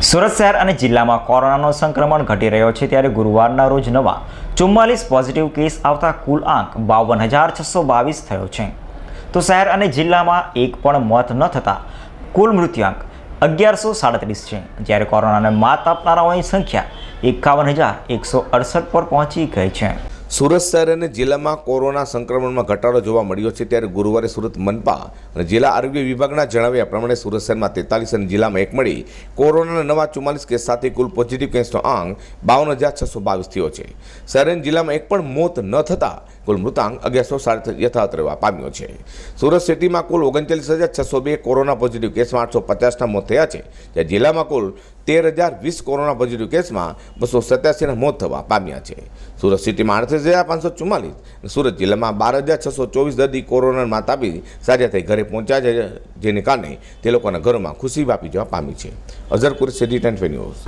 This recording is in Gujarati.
સુરત શહેર અને જિલ્લામાં કોરોનાનો સંક્રમણ ઘટી રહ્યો છે ત્યારે ગુરુવારના રોજ નવા ચુમ્માલીસ પોઝિટિવ કેસ આવતા કુલ આંક બાવન હજાર છસો બાવીસ થયો છે. તો શહેર અને જિલ્લામાં એક પણ મોત ન થતાં કુલ મૃત્યુઆંક અગિયારસો સાડત્રીસ છે. જ્યારે કોરોનાને માત આપનારાઓની સંખ્યા એકાવન હજાર એકસો અડસઠ પર પહોંચી ગઈ છે. સુરત શહેર અને જિલ્લામાં કોરોના સંક્રમણમાં ઘટાડો જોવા મળ્યો છે ત્યારે ગુરુવારે સુરત મનપા અને જિલ્લા આરોગ્ય વિભાગના જણાવ્યા પ્રમાણે સુરત શહેરમાં તેતાલીસ અને જિલ્લામાં એક મળી કોરોનાના નવા ચુમ્માલીસ કેસ સાથે કુલ પોઝિટિવ કેસનો આંક બાવન હજાર છસો બાવીસ થયો છે. શહેર અને જિલ્લામાં એક પણ મોત ન થતાં કુલ મૃતાંક અગિયારસો સાડત્રીસ યથાવત રહેવા પામ્યો છે. સુરત સિટીમાં કુલ ઓગણચાલીસ હજાર છસો બે કોરોના પોઝિટિવ કેસમાં આઠસો પચાસના મોત થયા છે. જ્યારે જિલ્લામાં કુલ તેર હજાર વીસ કોરોના પોઝિટિવ કેસમાં બસો સત્યાસીના મોત થવા પામ્યા છે. સુરત સિટીમાં અડત્રીસ હજાર પાંચસો ચુમ્માલીસ સુરત જિલ્લામાં બાર હજાર છસો ચોવીસ દર્દી કોરોનામાં માત આપી સાજા થઈ ઘરે પહોંચ્યા છે, જેને કારણે તે લોકોના ઘરોમાં ખુશી વ્યાપી જવા પામી છે. Azarpur city tent news.